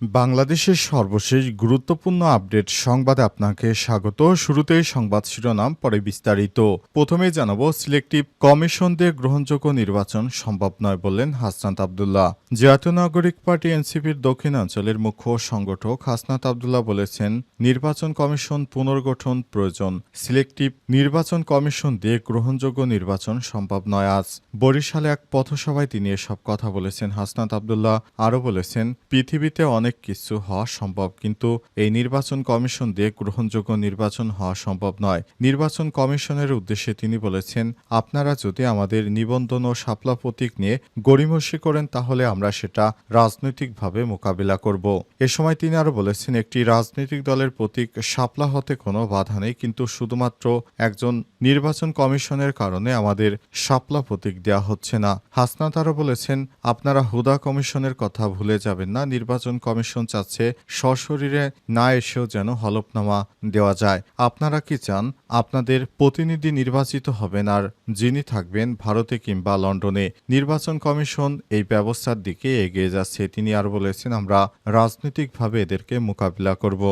বাংলাদেশের সর্বশেষ গুরুত্বপূর্ণ আপডেট সংবাদে আপনাকে স্বাগত। শুরুতেই সংবাদ শিরোনাম, পরে বিস্তারিত। প্রথমে জানাব, সিলেক্টিভ কমিশন দিয়ে গ্রহণযোগ্য নির্বাচন সম্ভব নয় বললেন হাসনাত আবদুল্লাহ। জাতীয় নাগরিক পার্টি এনসিপির দক্ষিণাঞ্চলের মুখ্য সংগঠক হাসনাত আবদুল্লাহ বলেছেন, নির্বাচন কমিশন পুনর্গঠন প্রয়োজন। সিলেক্টিভ নির্বাচন কমিশন দিয়ে গ্রহণযোগ্য নির্বাচন সম্ভব নয় আজ। বরিশালে এক পথসভায় তিনি এসব কথা বলেছেন। হাসনাত আবদুল্লাহ আরও বলেছেন, পৃথিবীতে অনেক কিছু হওয়া সম্ভব, কিন্তু এই নির্বাচন কমিশন দিয়ে গ্রহণযোগ্য নির্বাচন হওয়া সম্ভব নয়। নির্বাচন কমিশনের উদ্দেশ্যে তিনি বলেছেন, আপনারা যদি আমাদের নিবন্ধন ও শাপলা প্রতীক নিয়ে গড়িমসি করেন, তাহলে আমরা সেটা রাজনৈতিকভাবে মোকাবিলা করব। এ সময় তিনি আরও বলেছেন, একটি রাজনৈতিক দলের প্রতীক শাপলা হতে কোনো বাধা নেই, কিন্তু শুধুমাত্র একজন নির্বাচন কমিশনের কারণে আমাদের শাপলা প্রতীক দেওয়া হচ্ছে না। হাসনাত আরও বলেছেন, আপনারা হুদা কমিশনের কথা ভুলে যাবেন না, নির্বাচন কমিশন চাচ্ছে সশরীরে না এসেও যেন হলফনামা দেওয়া যায়। আপনারা কি চান, আপনাদের প্রতিনিধি নির্বাচিত হবেন আর যিনি থাকবেন ভারতে কিংবা লন্ডনে? নির্বাচন কমিশন এই ব্যবস্থার দিকে এগিয়ে যাচ্ছে। তিনি আর বলেছেন, আমরা রাজনৈতিকভাবে এদেরকে মোকাবিলা করব।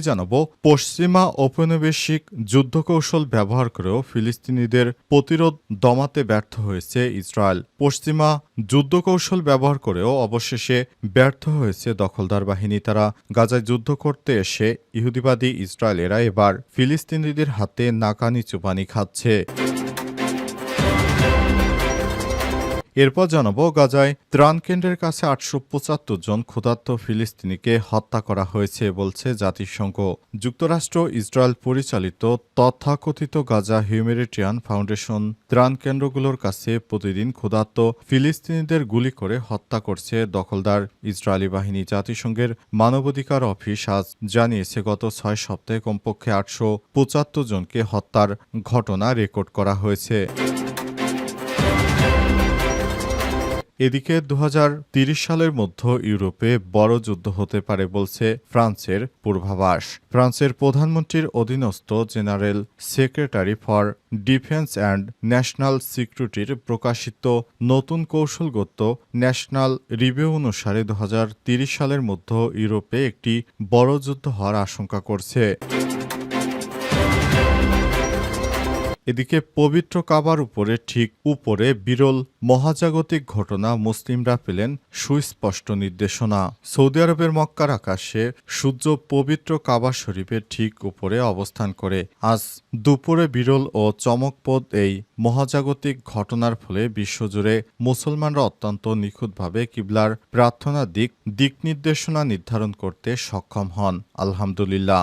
জানাব, পশ্চিমা ঔপনিবেশিক যুদ্ধকৌশল ব্যবহার করেও ফিলিস্তিনিদের প্রতিরোধ দমাতে ব্যর্থ হয়েছে ইসরায়েল। পশ্চিমা যুদ্ধকৌশল ব্যবহার করেও অবশেষে ব্যর্থ হয়েছে দখলদার বাহিনী। তারা গাজায় যুদ্ধ করতে এসে ইহুদিবাদী ইসরায়েলেরা এবার ফিলিস্তিনিদের হাতে নাকানি চুপানি খাচ্ছে। এরপর জানাব, গাজায় ত্রাণ কেন্দ্রের কাছে আটশো পঁচাত্তর জন ক্ষুধার্ত ফিলিস্তিনিকে হত্যা করা হয়েছে বলছে জাতিসংঘ। যুক্তরাষ্ট্র ইসরায়েল পরিচালিত তথাকথিত গাজা হিউম্যানিটেরিয়ান ফাউন্ডেশন ত্রাণ কেন্দ্রগুলোর কাছে প্রতিদিন ক্ষুধার্ত ফিলিস্তিনিদের গুলি করে হত্যা করছে দখলদার ইসরায়েলি বাহিনী। জাতিসংঘের মানবাধিকার অফিস আজ জানিয়েছে, গত ছয় সপ্তাহে কমপক্ষে আটশো পঁচাত্তর জনকে হত্যার ঘটনা রেকর্ড করা হয়েছে। এদিকে দু সালের মধ্যে ইউরোপে বড় যুদ্ধ হতে পারে বলছে ফ্রান্সের পূর্বাভাস। ফ্রান্সের প্রধানমন্ত্রীর অধীনস্থ general secretary for defence and national সিকিউরিটির প্রকাশিত নতুন কৌশলগত ন্যাশনাল রিভিউ অনুসারে দু সালের মধ্যে ইউরোপে একটি বড় যুদ্ধ হওয়ার আশঙ্কা করছে। এদিকে পবিত্র কাবার উপরে ঠিক উপরে বিরল মহাজাগতিক ঘটনা মুসলিমরা পেলেন সুস্পষ্ট নির্দেশনা। সৌদি আরবের মক্কার আকাশে সূর্য পবিত্র কাবা শরীফের ঠিক উপরে অবস্থান করে। আজ দুপুরে বিরল ও চমকপদ এই মহাজাগতিক ঘটনার ফলে বিশ্বজুড়ে মুসলমানরা অত্যন্ত নিখুঁতভাবে কিবলার প্রার্থনা দিক দিক নির্দেশনা নির্ধারণ করতে সক্ষম হন। আলহামদুলিল্লাহ।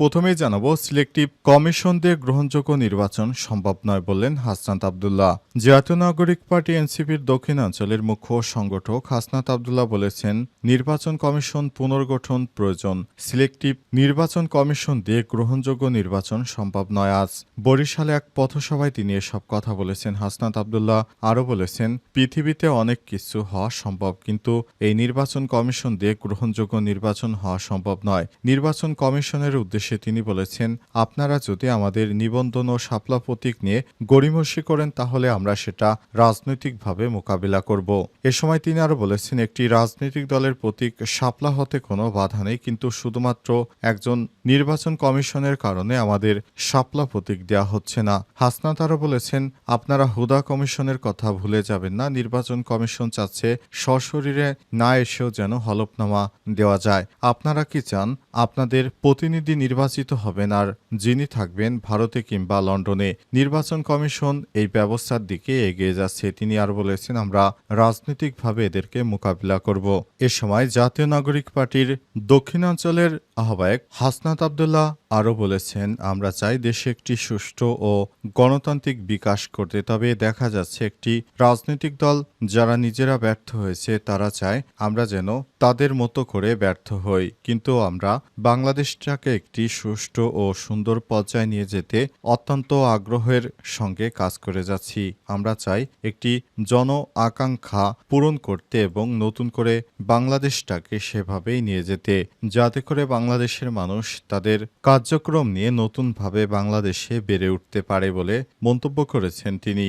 প্রথমেই জানাব, সিলেক্টিভ কমিশন দিয়ে গ্রহণযোগ্য নির্বাচন সম্ভব নয় বললেন হাসনাত আবদুল্লাহ। জাতীয় নাগরিক পার্টি এনসিপির দক্ষিণাঞ্চলের মুখ্য সংগঠক হাসনাত আবদুল্লাহ বলেছেন, নির্বাচন কমিশন পুনর্গঠন প্রয়োজন। সিলেক্টিভ নির্বাচন কমিশন দিয়ে গ্রহণযোগ্য নির্বাচন সম্ভব নয় আজ। বরিশালে এক পথসভায় তিনি এসব কথা বলেছেন হাসনাত আবদুল্লাহ। আরও বলেছেন, পৃথিবীতে অনেক কিছু হওয়া সম্ভব, কিন্তু এই নির্বাচন কমিশন দিয়ে গ্রহণযোগ্য নির্বাচন হওয়া সম্ভব নয়। নির্বাচন কমিশনের উদ্দেশ্যে তিনি বলেছেন, আপনারা যদি আমাদের নিবন্ধন ও শাপলা প্রতীক নিয়ে গড়িমসি করেন, তাহলে আমরা সেটা রাজনৈতিকভাবে মোকাবিলা করব। এ সময় তিনি আরও বলেছেন, একটি রাজনৈতিক দলের প্রতীক শাপলা হতে কোনো বাধা নেই, কিন্তু শুধুমাত্র একজন নির্বাচন কমিশনের কারণে আমাদের শাপলা প্রতীক দেওয়া হচ্ছে না। হাসনাত আরও বলেছেন, আপনারা হুদা কমিশনের কথা ভুলে যাবেন না, নির্বাচন কমিশন চাচ্ছে সশরীরে না এসেও যেন হলফনামা দেওয়া যায়। আপনারা কি চান আপনাদের প্রতিনিধি নির্বাচিত হবেন আর যিনি থাকবেন ভারতে কিংবা লন্ডনে, নির্বাচন কমিশন এই ব্যবস্থার দিকে এগিয়ে যাচ্ছে, তিনি আর বলেছেন, আমরা রাজনৈতিকভাবে এদেরকে মোকাবিলা করব। এ সময় জাতীয় নাগরিক পার্টির দক্ষিণাঞ্চলের আহ্বায়ক হাসনাত আবদুল্লাহ আরও বলেছেন, আমরা চাই দেশে একটি সুষ্ঠু ও গণতান্ত্রিক বিকাশ করতে। তবে দেখা যাচ্ছে, একটি রাজনৈতিক দল যারা নিজেরা ব্যর্থ হয়েছে, তারা চায় আমরা যেন তাদের মতো করে ব্যর্থ হই। কিন্তু আমরা বাংলাদেশটাকে একটি সুষ্ঠু ও সুন্দর পর্যায়ে নিয়ে যেতে অত্যন্ত আগ্রহের সঙ্গে কাজ করে যাচ্ছি। আমরা চাই একটি জন আকাঙ্ক্ষা পূরণ করতে এবং নতুন করে বাংলাদেশটাকে সেভাবেই নিয়ে যেতে, যাতে করে বাংলাদেশের মানুষ তাদের কার্যক্রম নিয়ে নতুনভাবে বাংলাদেশে বেড়ে উঠতে পারে বলে মন্তব্য করেছেন তিনি।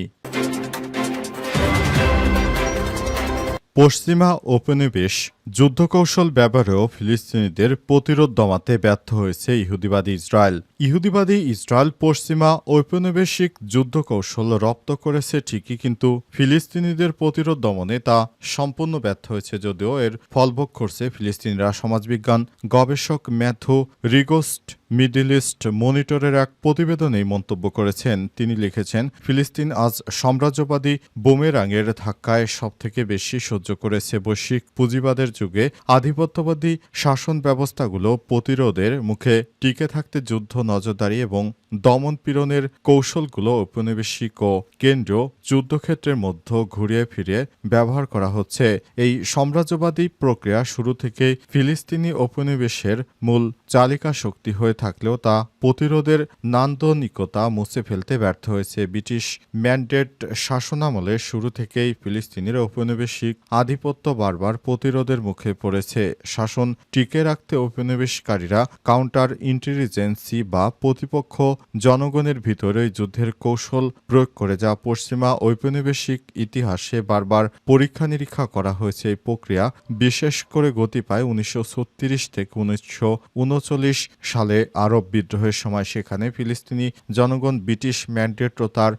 পশ্চিমা ঔপনিবেশ যুদ্ধকৌশল ব্যবহারেও ফিলিস্তিনিদের প্রতিরোধ দমাতে ব্যর্থ হয়েছে ইহুদিবাদী ইসরায়েল। ইহুদিবাদী ইসরায়েল পশ্চিমা ঔপনিবেশিক যুদ্ধকৌশল রপ্ত করেছে ঠিকই, কিন্তু ফিলিস্তিনিদের প্রতিরোধ দমনে তা সম্পূর্ণ ব্যর্থ হয়েছে যদিও এর ফলভোগ করছে ফিলিস্তিনিরা। সমাজবিজ্ঞান গবেষক ম্যাথু রিগোস্ট মিডল ইস্ট মনিটরের এক প্রতিবেদনেই মন্তব্য করেছেন। তিনি লিখেছেন, ফিলিস্তিন আজ সাম্রাজ্যবাদী বোমেরাঙের ধাক্কায় সবথেকে বেশি সহ্য করেছে বৈশ্বিক পুঁজিবাদের যুগে আধিপত্যবাদী শাসন ব্যবস্থাগুলো প্রতিরোধের মুখে টিকে থাকতে যুদ্ধ নজরদারি এবং দমন পীড়নের কৌশলগুলো ঔপনিবেশিক ও কেন্দ্রীয় যুদ্ধক্ষেত্রের মধ্যে ঘুরিয়ে ফিরিয়ে ব্যবহার করা হচ্ছে। এই সাম্রাজ্যবাদী প্রক্রিয়া শুরু থেকে ফিলিস্তিনি ঔপনিবেশের মূল চালিকা শক্তি হয়ে থাকলেও তা প্রতিরোধের নান্দনিকতা মুছে ফেলতে ব্যর্থ হয়েছে। ব্রিটিশ ম্যান্ডেট শাসনামলে শুরু থেকেই ফিলিস্তিনের ঔপনিবেশিক আধিপত্য বারবার প্রতিরোধের মুখে পড়েছে। শাসন টিকে রাখতে ঔপনিবেশকারীরা কাউন্টার ইন্টেলিজেন্সি বা প্রতিপক্ষ জনগণের ভিতরে যুদ্ধের কৌশল প্রয়োগ করে যা পশ্চিমা ঔপনিবেশিক ইতিহাসে বারবার পরীক্ষা নিরীক্ষা করা হয়েছে এই প্রক্রিয়া, বিশেষ করে গতি পায় উনিশশো ছত্রিশ থেকে উনিশশো উনচল্লিশ সালে আরব বিদ্রোহের সময়। সেখানে ফিলিস্তিনি জনগণ ব্রিটিশ ম্যান্ডেট ও তার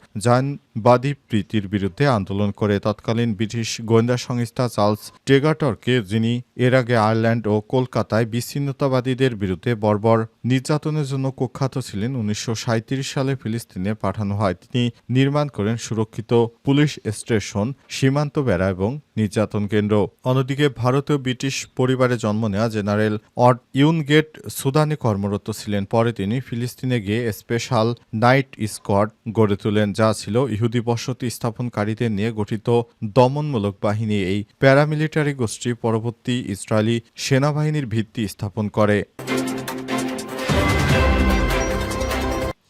জায়নবাদী প্রীতির বিরুদ্ধে আন্দোলন করে তৎকালীন ব্রিটিশ গোয়েন্দা সংস্থা চার্লস টেগাটরকে যিনি এর আগে আয়ারল্যান্ড ও কলকাতায় বিচ্ছিন্নতাবাদীদের বিরুদ্ধে বর্বর নির্যাতনের জন্য কুখ্যাত ছিলেন, উনিশশো সাঁইত্রিশ সালে ফিলিস্তিনে পাঠানো হয়। তিনি নির্মাণ করেন সুরক্ষিত পুলিশ স্টেশন, সীমান্ত বেড়া এবং নির্যাতন কেন্দ্র। অন্যদিকে ভারতীয় ব্রিটিশ পরিবারে জন্ম নেওয়া জেনারেল অড ইউনগেট সুদানে কর্মরত ছিলেন। পরে তিনি ফিলিস্তিনে গিয়ে স্পেশাল নাইট স্কোয়াড গড়ে তোলেন, যা ছিল ইহুদি বসতি স্থাপনকারীদের নিয়ে গঠিত দমনমূলক বাহিনী এই প্যারামিলিটারি গোষ্ঠী পরবর্তী ইসরায়েলি সেনাবাহিনীর ভিত্তি স্থাপন করে।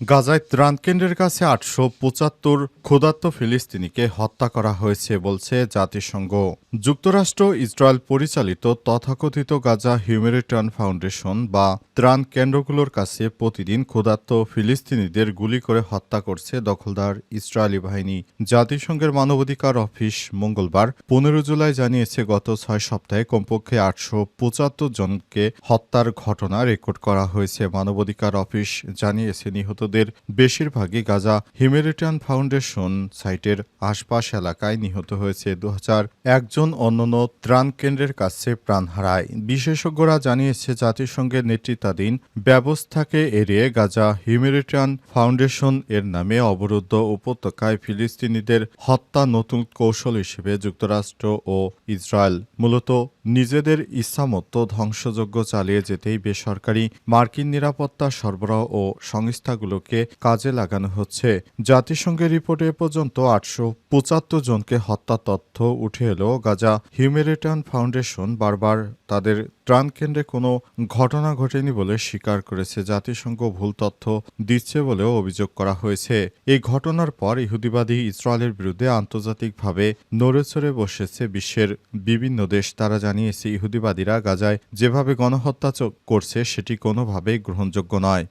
গাজায় ত্রাণ কেন্দ্রের কাছে আটশো পঁচাত্তর ক্ষুধার্ত ফিলিস্তিনিকে হত্যা করা হয়েছে বলছে জাতিসংঘ। যুক্তরাষ্ট্র ইসরায়েল পরিচালিত তথাকথিত গাজা হিউম্যানিটারিয়ান ফাউন্ডেশন বা ত্রাণ কেন্দ্রগুলোর কাছে প্রতিদিন ক্ষুধার্ত ফিলিস্তিনিদের গুলি করে হত্যা করছে দখলদার ইসরায়েলি বাহিনী। জাতিসংঘের মানবাধিকার অফিস মঙ্গলবার পনেরো জুলাই জানিয়েছে, গত ছয় সপ্তাহে কমপক্ষে আটশো পঁচাত্তর জনকে হত্যার ঘটনা রেকর্ড করা হয়েছে। মানবাধিকার অফিস জানিয়েছে নিহতদের বেশিরভাগই গাজা হিউম্যানিটারিয়ান ফাউন্ডেশন সাইটের আশপাশ এলাকায় নিহত হয়েছে। দু হাজার একজন অন্যান্য ত্রাণ কেন্দ্রের কাছে প্রাণ হারায়। বিশেষজ্ঞরা জানিয়েছে, জাতিসংঘের নেতৃত্বাধীন ব্যবস্থাকে এড়িয়ে গাজা হিউম্যানিটারিয়ান ফাউন্ডেশন এর নামে অবরুদ্ধ উপত্যকায় ফিলিস্তিনিদের হত্যা নতুন কৌশল হিসেবে যুক্তরাষ্ট্র ও ইসরায়েল, মূলত নিজেদের ইচ্ছামতো ধ্বংসযোগ্য চালিয়ে যেতেই বেসরকারি মার্কিন নিরাপত্তা সরবরাহ ও সংস্থাগুলোকে কাজে লাগানো হচ্ছে। জাতিসংঘের রিপোর্টে পর্যন্ত আটশো পঁচাত্তর জনকে হত্যা তথ্য উঠে এলো। গাজা হিউমেরিটান ফাউন্ডেশন বারবার তাদের ত্রাণ কেন্দ্রে কোনো ঘটনা ঘটেনি বলে স্বীকার করেছে জাতিসংঘ, ভুল তথ্য দিচ্ছে বলেও অভিযোগ করা হয়েছে। এই ঘটনার পর ইহুদিবাদী ইসরায়েলের বিরুদ্ধে আন্তর্জাতিকভাবে নড়েচড়ে বসেছে বিশ্বের বিভিন্ন দেশ। তারা জানিয়েছে, ইহুদিবাদীরা গাজায় যেভাবে গণহত্যা করছে, সেটি কোনোভাবেই গ্রহণযোগ্য নয়।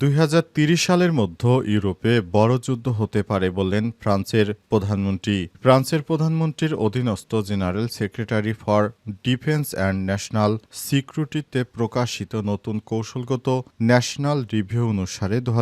দুই সালের মধ্যে ইউরোপে বড় যুদ্ধ হতে পারে বললেন ফ্রান্সের প্রধানমন্ত্রী। ফ্রান্সের প্রধানমন্ত্রীর অধীনস্থ general secretary for defence and national সিকিউরিটিতে প্রকাশিত নতুন কৌশলগত ন্যাশনাল রিভিউ অনুসারে দু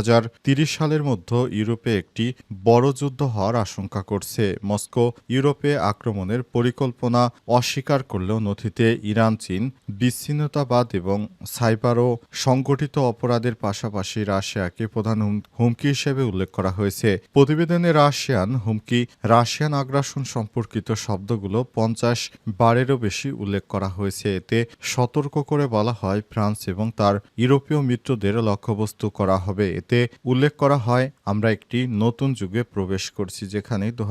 সালের মধ্যে ইউরোপে একটি বড় যুদ্ধ হওয়ার আশঙ্কা করছে। মস্কো ইউরোপে আক্রমণের পরিকল্পনা অস্বীকার করলেও নথিতে ইরান, চীন, বিচ্ছিন্নতাবাদ এবং সাইবার ও সংগঠিত অপরাধের পাশাপাশি রাশিয়াকে প্রধান হুমকি হিসেবে উল্লেখ করা হয়েছে। প্রতিবেদনে রাশিয়ান হুমকি, রাশিয়ান আগ্রাসন সম্পর্কিত শব্দগুলো পঞ্চাশ বারেরও বেশি উল্লেখ করা হয়েছে। এতে সতর্ক করে বলা হয় ফ্রান্স এবং তার ইউরোপীয় মিত্রদের লক্ষ্যবস্তু করা হবে। এতে উল্লেখ করা হয়, আমরা একটি নতুন যুগে প্রবেশ করছি যেখানে দু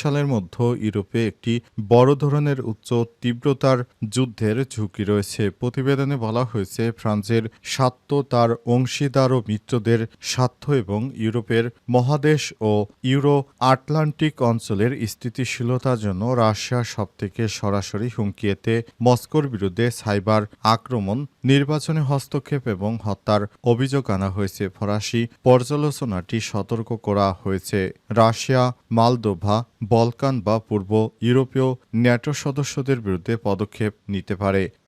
সালের মধ্যে ইউরোপে একটি বড় ধরনের উচ্চ তীব্রতার যুদ্ধের ঝুঁকি রয়েছে। প্রতিবেদনে বলা হয়েছে, ফ্রান্সের স্বার্থ তার অংশীদার ও মিত্রদের স্বার্থ এবং ইউরোপের মহাদেশ ও ইউরো আটলান্টিক অঞ্চলের স্থিতিশীলতার জন্য রাশিয়া সবথেকে সরাসরি হুমকি এতে মস্কোর বিরুদ্ধে সাইবার আক্রমণ, নির্বাচনে হস্তক্ষেপ এবং হত্যার অভিযোগ আনা হয়েছে ফরাসি পর্যালোচনাটি সতর্ক করা হয়েছে। রাশিয়া, মালদোভা, বলকান বা পূর্ব ইউরোপীয় ন্যাটো সদস্যদের বিরুদ্ধে পদক্ষেপ নিতে পারে।